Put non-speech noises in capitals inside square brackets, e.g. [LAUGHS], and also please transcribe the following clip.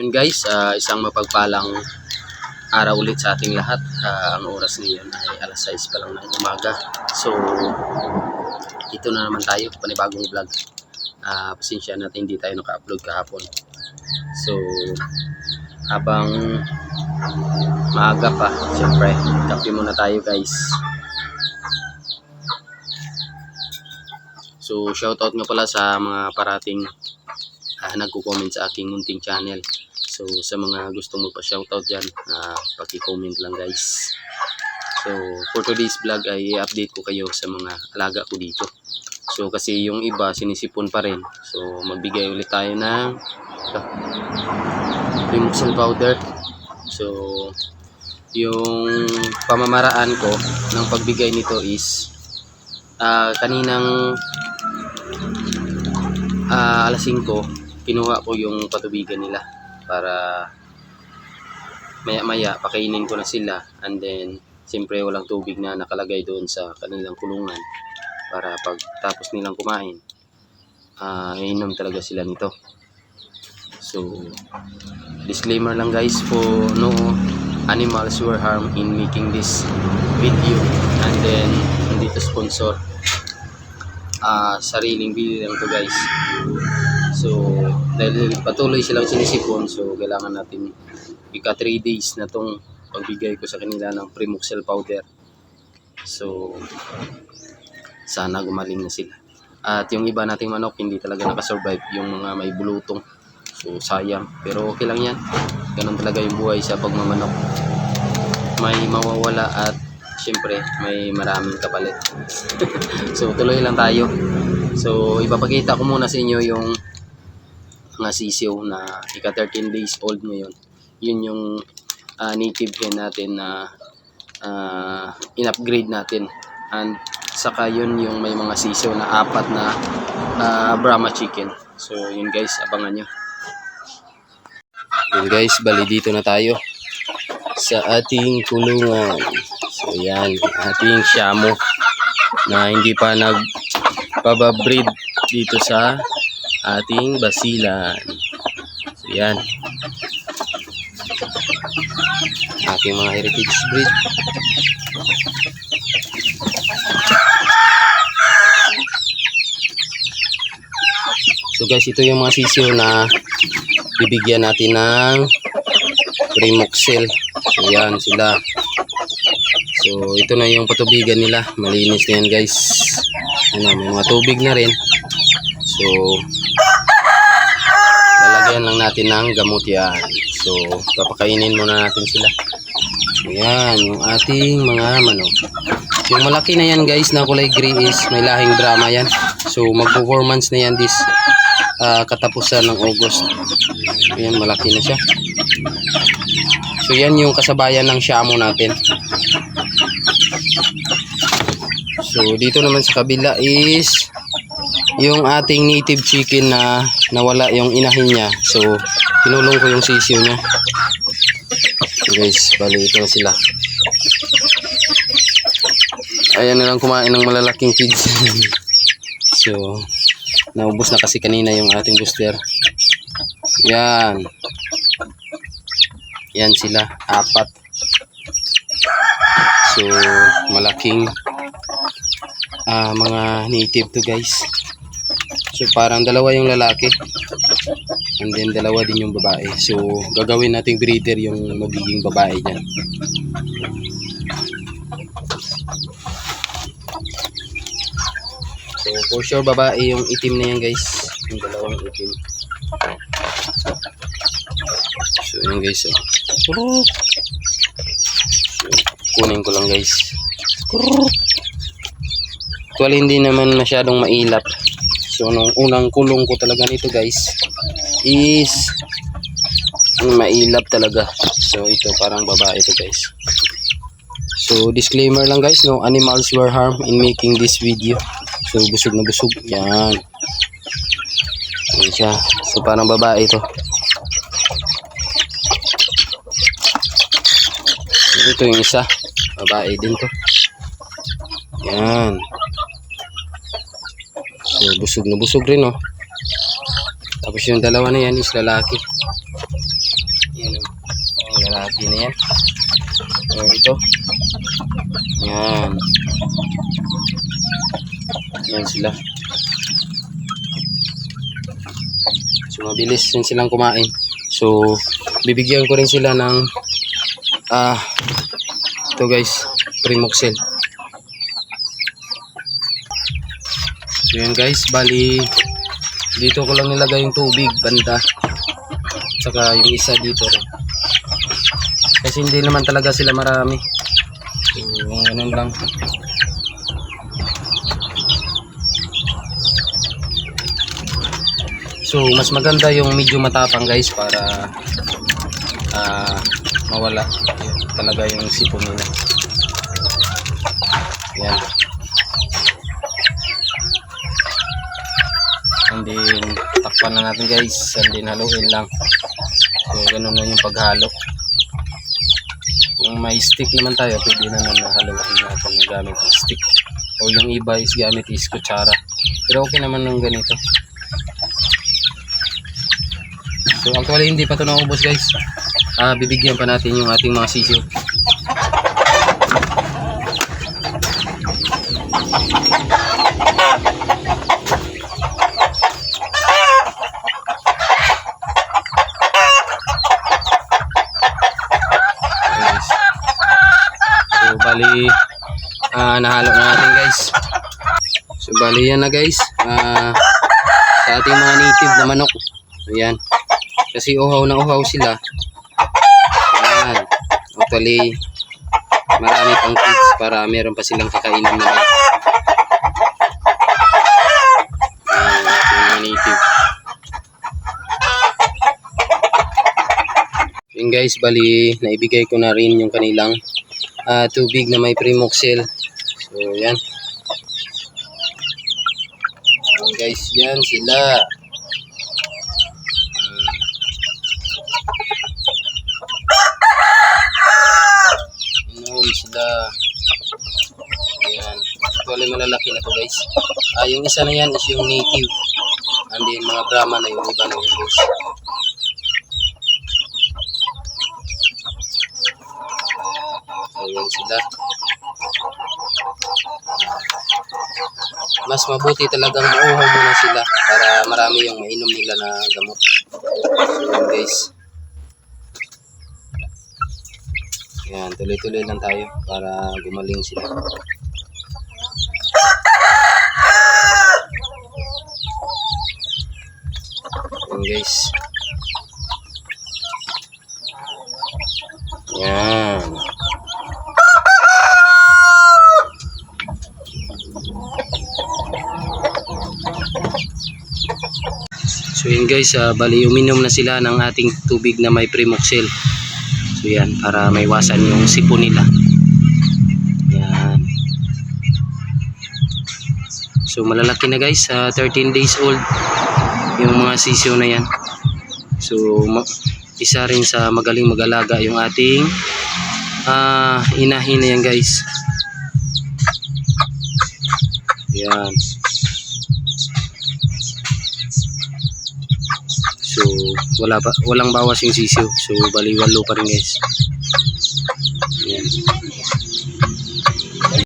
Yun guys, ah, isang mapagpalang araw ulit sa ating lahat. Ah, ang oras ngayon ay alas 6 pa lang ng umaga. So, ito na naman tayo, panibagong vlog. Ah, pasensya natin hindi tayo naka-upload kahapon. So, habang maaga pa, syempre, kape muna tayo guys. So, shoutout nga pala sa mga parating ah, nagko-comment sa aking munting channel. So, sa mga gustong magpa-shoutout dyan, ah, paki-comment lang guys. So, for today's vlog ay i-update ko kayo sa mga alaga ko dito. So, kasi yung iba sinisipon pa rin. So, magbigay ulit tayo ng Primuxel powder. So, yung pamamaraan ko ng pagbigay nito is ah, kaninang ah, alas 5 kinuha ko yung patubigan nila para maya maya pakainin ko na sila. And then siyempre walang tubig na nakalagay doon sa kanilang kulungan para pag tapos nilang kumain ah inom talaga sila nito. So disclaimer lang guys for no animals were harmed in making this video. And then nandito sponsor ah sariling bili lang to guys So, dahil patuloy silang sinisipon, so kailangan natin ika 3 days na tong pagbigay ko sa kanila ng Primuxel powder. So, sana gumaling na sila. At yung iba nating manok, hindi talaga nakasurvive. Yung mga may bulutong. So, sayang. Pero okay lang yan. Ganun talaga yung buhay sa pagmamanok. May mawawala at syempre may maraming kapalit. [LAUGHS] so, tuloy lang tayo. So, ipapakita ko muna sa inyo yung mga sisiw na ika 13 days old ngayon. Yun yung ah, native hen natin na ah, in-upgrade natin. And saka yun yung may mga sisiw na apat na ah, Brahma chicken. So yun guys, abangan nyo. Yun guys, bali dito na tayo sa ating kulungan. So yan, ating shamo na hindi pa nagpababreed dito sa ating basilan. So, yan. Ating mga heritage breed. So guys, ito yung mga sisiyo na bibigyan natin ng Primoxel. So yan sila. So ito na yung patubigan nila. Malinis na yan guys. Ano, may mga tubig na rin. So, lalagyan lang natin ng gamot yan. So, papakainin muna natin sila. Ayan, yung ating mga manok. Yung malaki na yan guys na kulay gray is may lahing drama yan. So, mag-performance na yan this ah, katapusan ng August. Ayan, malaki na siya. So, yan yung kasabayan ng Shamo natin. So, dito naman sa kabila is yung ating native chicken na nawala yung inahin niya. So, pinulong ko yung sisiyo niya. So guys, bali ito sila. Ayan na lang kumain ng malalaking kids. [LAUGHS] so, naubos na kasi kanina yung ating booster. Yan. Yan sila, apat. So, malaking ah mga native to guys. So parang dalawa yung lalaki and then dalawa din yung babae. So gagawin nating breeder yung magiging babae dyan. So for sure babae yung itim na yan guys. Yung dalawang itim. So yun guys. Oh. So, kunin ko lang guys. Actually hindi naman masyadong mailap. So nung unang kulong ko talaga nito guys is mailap talaga. So ito parang babae ito guys. So disclaimer lang guys, no animals were harmed in making this video. So busog na busog. Yan. Yan siya. So parang babae ito. Ito yung isa. Babae din to. Yan. So, busog na busog rin, oh. Tapos yung dalawa na yan is lalaki. Kalahati na yan. O, ito. Yan. Yan sila. So, mabilis din silang kumain. So, bibigyan ko rin sila ng ah, ito guys, Primoxel. So, yan guys, bali dito ko lang nilagay yung tubig, banda. Saka yung isa dito rin. Kasi hindi naman talaga sila marami. So, ganun lang. So, mas maganda yung medyo matapang guys para ah, mawala talaga yung sipon nila. Yan. And then, takpan na natin guys. And then, haluin lang. So, ganun na yung paghalo. Kung may stick naman tayo, pwede naman na haluin natin na gamit ang stick. O yung iba is gamit is kutsara. Pero okay naman nung ganito. So actually hindi pa ito naubos guys. Ah, bibigyan pa natin yung ating mga sisiyo. Guys. So bali ah, nahalo na natin guys. So bali yan na guys. Ah, sa ating mga native na manok. Ayan. Kasi uhaw na uhaw sila. Ayan. Actually, marami pang kids para meron pa silang kakainan na. Yun guys, bali, naibigay ko na rin yung kanilang ah, tubig na may Primoxel. So, yan. Ayan guys, yan sila. Inom sila. Ayan. Actually malalaki na to guys. Ah, yung isa na yan is yung native. And then mga Brahma na yung iba na yun guys. Sila. Mas mabuti talagang mauhaw muna sila para marami yung mainom nila na gamot. So guys. Yan, tuloy-tuloy lang tayo para gumaling sila. Yan guys. Yan. So yun guys, ah, bali uminom na sila ng ating tubig na may Primoxel. So yan, para maiwasan yung sipon nila. Yan. So malalaki na guys, ah, 13 days old yung mga sisyo na yan. So isa rin sa magaling mag-alaga yung ating ah, inahin na yan guys. Yan. So wala pa walang bawas yung sisiyo. So bali walo pa rin guys. Yan.